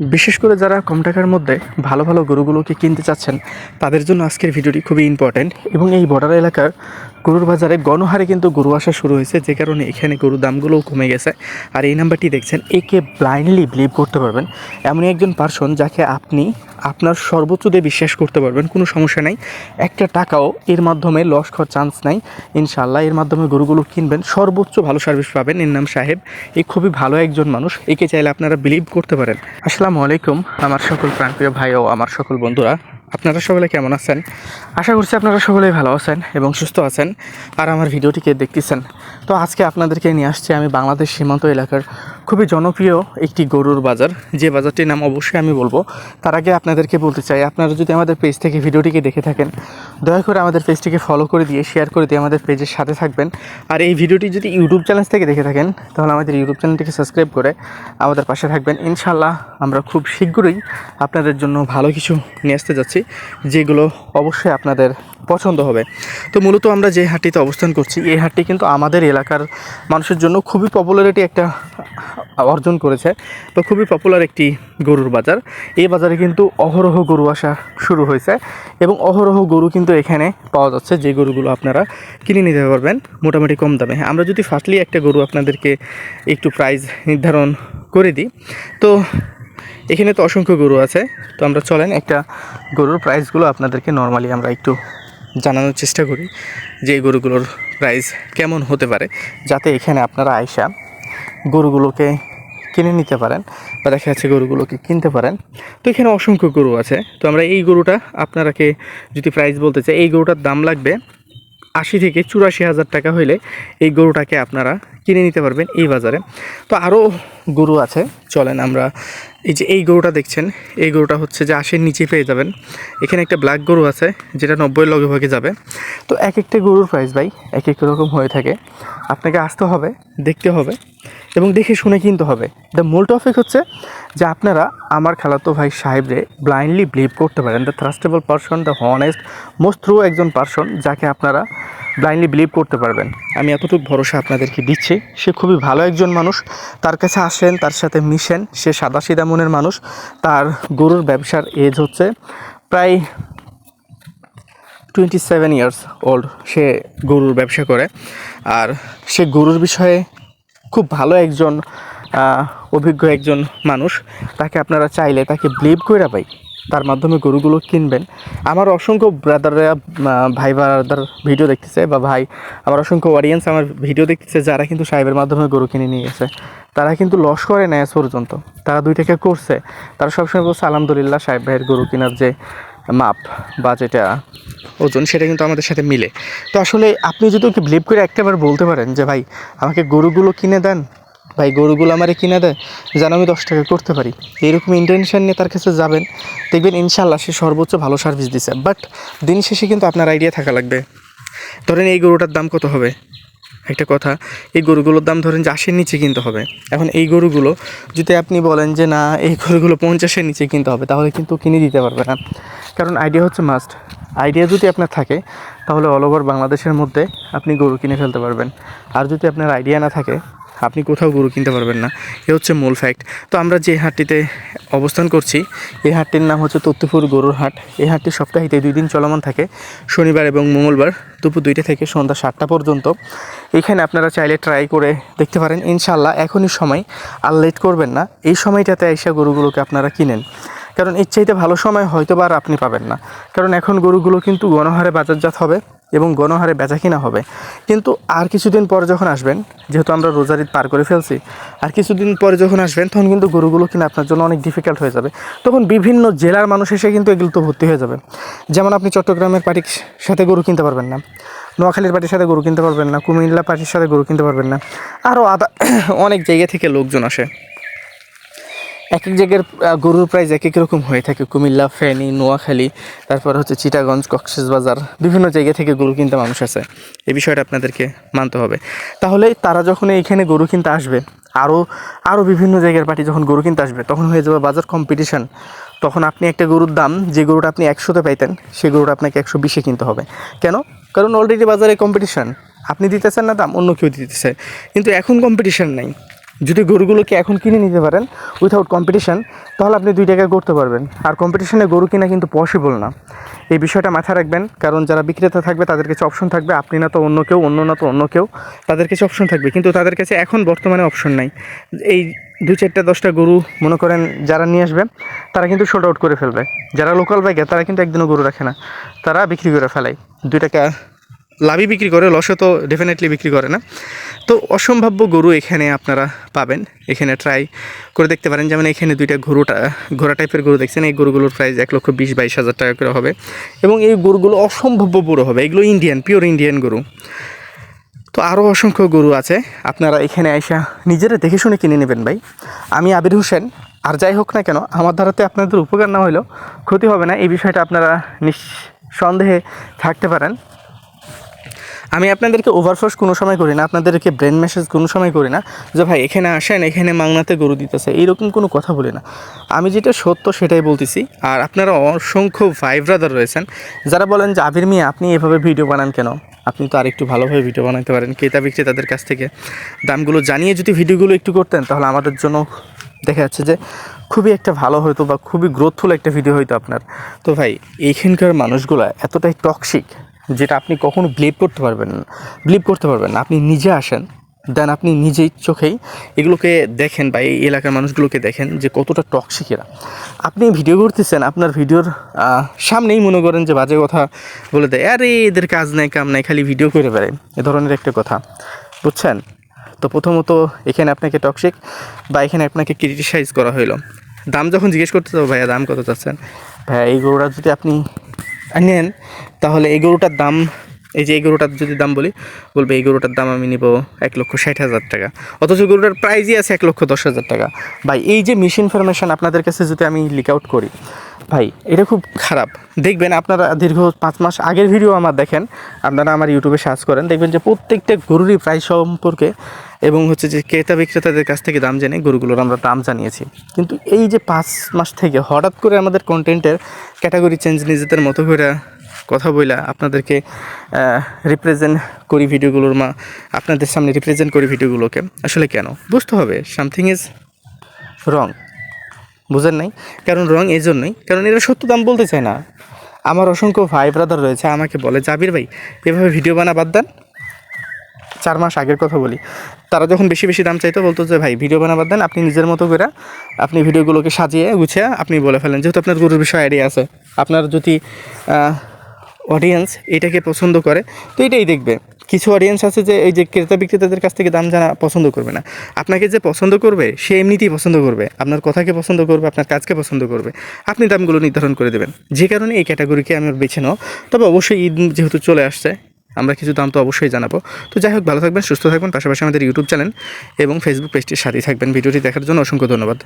বিশেষ করে যারা কম টাকার মধ্যে ভালো ভালো গরুগুলোকে কিনতে চাচ্ছেন, তাদের জন্য আজকের ভিডিওটি খুবই ইম্পর্ট্যান্ট এবং এই বর্ডার এলাকার গরুর বাজারে গণহারে কিন্তু গরু আসা শুরু হয়েছে, যে কারণে এখানে গরুর দামগুলোও কমে গেছে। আর এই নাম্বারটি দেখছেন, একে ব্লাইন্ডলি বিলিভ করতে পারবেন। এমনই একজন পার্সন যাকে আপনি আপনার সর্বোচ্চ দিয়ে বিশ্বাস করতে পারবেন, কোনো সমস্যা নাই। একটা টাকাও এর মাধ্যমে লস খাওয়ার চান্স নাই। ইনশাল্লাহ এর মাধ্যমে গরুগুলো কিনবেন, সর্বোচ্চ ভালো সার্ভিস পাবেন। এর নাম সাহেব এই খুবই ভালো একজন মানুষ, একে চাইলে আপনারা বিলিভ করতে পারেন। আসসালামু আলাইকুম, আমার সকল প্রাণপ্রিয় ভাই ও আমার সকল বন্ধুরা। আপনারা সকলে কেমন আছেন? আশা করছি আপনারা সকলেই ভালো আছেন এবং সুস্থ আছেন। আর আমার ভিডিওটিকে দেখতেছেন। তো আজকে আপনাদেরকে নিয়ে আসছি আমি বাংলাদেশ সীমান্ত এলাকার খুবই জনপ্রিয় একটি গরুর বাজার। যে বাজারটির নাম অবশ্যই আমি বলব। তার আগে আপনাদেরকে বলতে চাই, আপনারা যদি আমাদের পেজ থেকে ভিডিওটিকে দেখে থাকেন, দয়া করে আমাদের পেজটিকে ফলো করে দিয়ে শেয়ার করে দিয়ে আমাদের পেজের সাথে থাকবেন। আর এই ভিডিওটি যদি ইউটিউব চ্যানেল থেকে দেখে থাকেন, তাহলে আমাদের ইউটিউব চ্যানেলটিকে সাবস্ক্রাইব করে আমাদের পাশে থাকবেন। ইনশাল্লাহ আমরা খুব শীঘ্রই আপনাদের জন্য ভালো কিছু নিয়ে আসতে যাচ্ছি, যেগুলো অবশ্যই আপনাদের পছন্দ হবে। তো মূলত আমরা যে হাটটিতে অবস্থান করছি, এই হাটটি কিন্তু আমাদের এলাকার মানুষের জন্য খুবই পপুলারিটি একটা অর্জন করেছে। তো খুবই পপুলার একটি গরুর বাজার। এই বাজারে কিন্তু অহরহ গরু আসা শুরু হয়েছে এবং অহরহ গরু কিন্তু এখানে পাওয়া যাচ্ছে। যে গরুগুলো আপনারা কিনে নিতে পারবেন মোটামুটি কম দামে। আমরা যদি ফার্স্টলি একটা গরু আপনাদেরকে একটু প্রাইস নির্ধারণ করে দিই, তো এখানে তো অসংখ্য গরু আছে। তো আমরা চলেন একটা গরুর প্রাইসগুলো আপনাদেরকে নর্মালি আমরা একটু জানানোর চেষ্টা করি যে এই গরুগুলোর প্রাইস কেমন হতে পারে, যাতে এখানে আপনারা আয়সা গরুগুলোকে কিনে নিতে পারেন বা দেখা যাচ্ছে গরুগুলোকে কিনতে পারেন। তো এখানে অসংখ্য গরু আছে। তো আমরা এই গরুটা আপনারাকে যদি প্রাইস বলতে চাই, এই গরুটার দাম লাগবে আশি থেকে চুরাশি হাজার টাকা হইলে এই গরুটাকে আপনারা কিনে নিতে পারবেন এই বাজারে। তো আরও গরু আছে, চলেন আমরা এই যে এই গরুটা দেখছেন, এই গরুটা হচ্ছে যে আশির নিচে পেয়ে যাবেন। এখানে একটা ব্ল্যাক গরু আছে, যেটা নব্বই লগে ভাগে যাবে। তো এক একটা গরুর প্রাইস ভাই এক এক রকম হয়ে থাকে। আপনাকে আসতে হবে, দেখতে হবে, এবং দেখে শুনে কিনতে হবে। দ্য মূল টপিক হচ্ছে যে আপনারা আমার খালাতো ভাই সাহেবরে ব্লাইন্ডলি বিলিভ করতে পারেন। The trustable person the honest most true একজন পারসন যাকে আপনারা ব্লাইন্ডলি বিলিভ করতে পারবেন। আমি এতটুকু ভরসা আপনাদেরকে দিচ্ছি। সে খুবই ভালো একজন মানুষ। তার কাছে আসেন, তার সাথে মিশেন। সে সাদা সিধা মনের মানুষ। তার গরুর ব্যবসার এজ হচ্ছে প্রায় টোয়েন্টি সেভেন ইয়ার্স ওল্ড সে গরুর ব্যবসা করে। আর সে গরুর বিষয়ে খুব ভালো একজন অভিজ্ঞ একজন মানুষ। তাকে আপনারা চাইলে তাকে ব্লিভ করে পাই। তার মাধ্যমে গরুগুলো কিনবেন। আমার অসংখ্য ব্রাদাররা ভাই ব্রাদার ভিডিও দেখতেছে বা ভাই, আমার অসংখ্য অডিয়েন্স আমার ভিডিও দেখতেছে যারা কিন্তু সাহেবের মাধ্যমে গরু কিনে নিয়ে গেছে। তারা কিন্তু লস করে নেয় আজ পর্যন্ত। তারা দুই টাকা করছে। তারা সবসময় বলছে, আলহামদুলিল্লাহ, সাহেব ভাইয়ের গরু কেনার যে মাপ বা যেটা ওজন, সেটা কিন্তু আমাদের সাথে মিলে। তো আসলে আপনি যদি ওকে বিলিভ করে একটাবার বলতে পারেন যে, ভাই, আমাকে গরুগুলো কিনে দেন ভাই, গরুগুলো আমারে কিনে দেয়, যেন আমি দশ টাকা করতে পারি। এইরকম ইন্টেনশন নিয়ে তার কাছে যাবেন, দেখবেন ইনশাল্লাহ সে সর্বোচ্চ ভালো সার্ভিস দিছে। বাট দিন শেষে কিন্তু আপনার আইডিয়া থাকা লাগবে। ধরেন এই গরুটার দাম কত হবে? একটা কথা, এই গরুগুলোর দাম ধরেন যে আশির নিচে কিনতে হবে। এখন এই গরুগুলো যদি আপনি বলেন যে, না, এই গরুগুলো পঞ্চাশের নিচে কিনতে হবে, তাহলে কিন্তু কিনে দিতে পারবে না। কারণ আইডিয়া হচ্ছে মাস্ট আইডিয়া যদি আপনার থাকে, তাহলে অল ওভার বাংলাদেশের মধ্যে আপনি গরু কিনে ফেলতে পারবেন। আর যদি আপনার আইডিয়া না থাকে আপনি কোথাও গরু কিনতে পারবেন না। এ হচ্ছে মূল ফ্যাক্ট তো আমরা যে হাটটিতে অবস্থান করছি, এই হাটটির নাম হচ্ছে তত্ত্বপুর গরুর হাট। এই হাটটি সপ্তাহে দুই দিন চলমান থাকে, শনিবার এবং মঙ্গলবার দুপুর দুইটা থেকে সন্ধ্যা সাতটা পর্যন্ত। এখানে আপনারা চাইলে ট্রাই করে দেখতে পারেন। ইনশাল্লাহ এখনই সময় আর লেট করবেন না। এই সময়টাতে এসে গরুগুলোকে আপনারা কিনেন। কারণ এর চাইতে ভালো সময় হয়তো বা আর আপনি পাবেন না। কারণ এখন গরুগুলো কিন্তু গণহারে বাজারজাত হবে এবং গণহারে বেচা কিনা হবে। কিন্তু আর কিছুদিন পর যখন আসবেন, যেহেতু আমরা রোজার ঈদ পার করে ফেলছি, আর কিছুদিন পরে যখন আসবেন, তখন কিন্তু গরুগুলো কিনা আপনার জন্য অনেক ডিফিকাল্ট হয়ে যাবে। তখন বিভিন্ন জেলার মানুষ এসে কিন্তু এগুলো তো ভর্তি হয়ে যাবে। যেমন আপনি চট্টগ্রামের পার্টির সাথে গরু কিনতে পারবেন না, নোয়াখালীর পার্টির সাথে গরু কিনতে পারবেন না, কুমিল্লা পার্টির সাথে গরু কিনতে পারবেন না। আরও আদা অনেক জায়গা থেকে লোকজন আসে। এক এক জায়গার গরুর প্রাইস এক এক রকম হয়ে থাকে। কুমিল্লা, ফেনী, নোয়াখালী, তারপর হচ্ছে চিটাগঞ্জ, কক্সবাজার, বিভিন্ন জায়গা থেকে গরু কিনতে মানুষ আছে এই বিষয়টা আপনাদেরকে মানতে হবে। তাহলে তারা যখন এইখানে গরু কিনতে আসবে আরও আরও বিভিন্ন জায়গার পার্টি যখন গরু কিনতে আসবে, তখন হয়ে যাবে বাজার কম্পিটিশন তখন আপনি একটা গরুর দাম, যে গরুটা আপনি একশোতে পাইতেন সেই গরুটা আপনাকে একশো বিশে কিনতে হবে। কেন? কারণ অলরেডি বাজারে কম্পিটিশন আপনি দিতেছেন না দাম, অন্য কেউ দিতেছে। কিন্তু এখন কম্পিটিশান নাই। যদি গরুগুলোকে এখন কিনে নিতে পারেন উইথাউট কম্পিটিশন তাহলে আপনি দুই টাকায় করতে পারবেন। আর কম্পিটিশানে গরু কিনা কিন্তু পসিবল না। এই বিষয়টা মাথায় রাখবেন, কারণ যারা বিক্রেতা থাকবে, তাদের কাছে অপশন থাকবে। আপনি না তো অন্য কেউ, অন্য না তো অন্য কেউ, তাদের কাছে অপশন থাকবে। কিন্তু তাদের কাছে এখন বর্তমানে অপশন নাই। এই দু চারটা, দশটা গরু, মনে করেন যারা নিয়ে আসবে, তারা কিন্তু শোল্ড আউট করে ফেলবে। যারা লোকাল বাইকে তারা কিন্তু একদিনও গরু রাখে না। তারা বিক্রি করে ফেলায়। দুই টাকা লাভই বিক্রি করে লসে তো ডেফিনেটলি বিক্রি করে না। তো অসম্ভাব্য গরু এখানে আপনারা পাবেন। এখানে ট্রাই করে দেখতে পারেন। যেমন এখানে দুইটা গরুটা, ঘোড়া টাইপের গরু দেখছেন। এই গরুগুলোর প্রাইস এক লক্ষ বিশ, বাইশ হাজার টাকা করে হবে। এবং এই গরুগুলো অসম্ভাব্য বড় হবে। এগুলো ইন্ডিয়ান পিওর ইন্ডিয়ান গরু। তো আরও অসংখ্য গরু আছে। আপনারা এখানে আইসা নিজেরা দেখে শুনে কিনে নেবেন ভাই। আমি আবির হোসেন। আর যাই হোক না কেন, আমার দ্বারাতে আপনাদের উপকার না হলেও ক্ষতি হবে না। এই বিষয়টা আপনারা নিঃসন্দেহে থাকতে পারেন। আমি আপনাদেরকে ওভারফোর্স কোনো সময় করি না, আপনাদেরকে ব্রেন মেসেজ কোনো সময় করি না যে ভাই, এখানে আসেন, এখানে মাংনাতে গরু দিতেছে, এইরকম কোনো কথা বলি না। আমি যেটা সত্য সেটাই বলতেছি, আর আপনারা অসংখ্য ভাই ব্রাদার রয়েছেন, যারা বলেন যে, আবির মিয়া, আপনি এভাবে ভিডিও বানান কেন? আপনি তো আরেকটু ভালোভাবে ভিডিও বানাতে পারেন, ক্রেতা বিক্রেতাদের কাছ থেকে। দামগুলো জানিয়ে যদি ভিডিওগুলো একটু করতেন, তাহলে আমাদের জন্য দেখা যাচ্ছে যে, খুবই একটা ভালো হতো বা খুবই গ্রোথফুল একটা ভিডিও হইতো আপনার। তো ভাই এইখানকার মানুষগুলো এতটাই টক্সিক যেটা আপনি কখনো বিলিভ করতে পারবেন না। বিলিভ করতে পারবেন না। আপনি নিজে আসেন দেন আপনি নিজেই চোখেই এগুলোকে দেখেন বা এই এলাকার মানুষগুলোকে দেখেন যে কতটা টক্সিক এরা। আপনি ভিডিও করতেছেন, আপনার ভিডিওর সামনেই মনে করেন যে বাজে কথা বলে দেয়, আরে, এদের কাজ নাই, কাম নাই, খালি ভিডিও করে বেড়ায় এ ধরনের একটা কথা। বুঝছেন? তো প্রথমত এখানে আপনাকে টক্সিক বা এখানে আপনাকে ক্রিটিসাইজ করা হইল। দাম যখন জিজ্ঞেস করতে তো ভাইয়া, দাম কত চাচ্ছেন? ভাইয়া, এই গরুটা যদি আপনি নেন তাহলে এই গরুটার দাম এই যে এই গরুটার যদি দাম বলি, বলবে এই গরুটার দাম আমি নিব এক লক্ষ ষাট হাজার টাকা। অথচ গরুটার প্রাইজই আছে এক লক্ষ দশ হাজার টাকা। ভাই, এই যে মিস ইনফরমেশন আপনাদের কাছে যদি আমি লিক আউট করি, ভাই, এটা খুব খারাপ। দেখবেন আপনারা দীর্ঘ পাঁচ মাস আগের ভিডিও আমার দেখেন, আপনারা আমার ইউটিউবে সার্চ করেন, দেখবেন যে প্রত্যেকটা গরুরই প্রাইস সম্পর্কে এবং হচ্ছে যে ক্রেতা বিক্রেতাদের কাছ থেকে দাম জেনে গরুগুলোর আমরা দাম জানিয়েছি। কিন্তু এই যে পাঁচ মাস থেকে হঠাৎ করে আমাদের কন্টেন্টের ক্যাটাগরি চেঞ্জ নিজেদের মতো করে কথা বইলা আপনাদেরকে রিপ্রেজেন্ট করি ভিডিওগুলোর মা, আপনাদের সামনে রিপ্রেজেন্ট করি ভিডিওগুলোকে। আসলে কেন? বুঝতে হবে সামথিং ইজ রং বুঝেন নাই? কারণ রং এই জন্যই, কারণ এরা সত্য দাম বলতে চায় না। আমার অসংখ্য ভাই ব্রাদার রয়েছে, আমাকে বলে, জাবির ভাই, এভাবে ভিডিও বানা, বাদ দেন। চার মাস আগের কথা বলি। তারা যখন বেশি বেশি দাম চাইতো, বলতো যে, ভাই, ভিডিও বানাবার দেন, আপনি নিজের মতো করে, আপনি ভিডিওগুলোকে সাজিয়ে গুছিয়ে আপনি বলে ফেলেন। যেহেতু আপনার গরুর বিষয়ে আইডিয়া আছে। আপনার যদি অডিয়েন্স এটাকে পছন্দ করে, তো এটাই দেখবে। কিছু অডিয়েন্স আছে যে এই যে ক্রেতা বিক্রেতাদের কাছ থেকে দাম জানা পছন্দ করবে না। আপনাকে যে পছন্দ করবে, সে এমনিতেই পছন্দ করবে। আপনার কথাকে পছন্দ করবে, আপনার কাজকে পছন্দ করবে। আপনি দামগুলো নির্ধারণ করে দেবেন। যে কারণে এই ক্যাটাগরিকে আমি বেছে নাও তবে অবশ্যই ঈদ যেহেতু চলে আসছে, আমরা কিছু দাম তো অবশ্যই জানাব। তো যাই হোক, ভালো থাকবেন, সুস্থ থাকবেন, পাশাপাশি আমাদের ইউটিউব চ্যানেল এবং ফেসবুক পেজটির সাথেই থাকবেন। ভিডিওটি দেখার জন্য অসংখ্য ধন্যবাদ।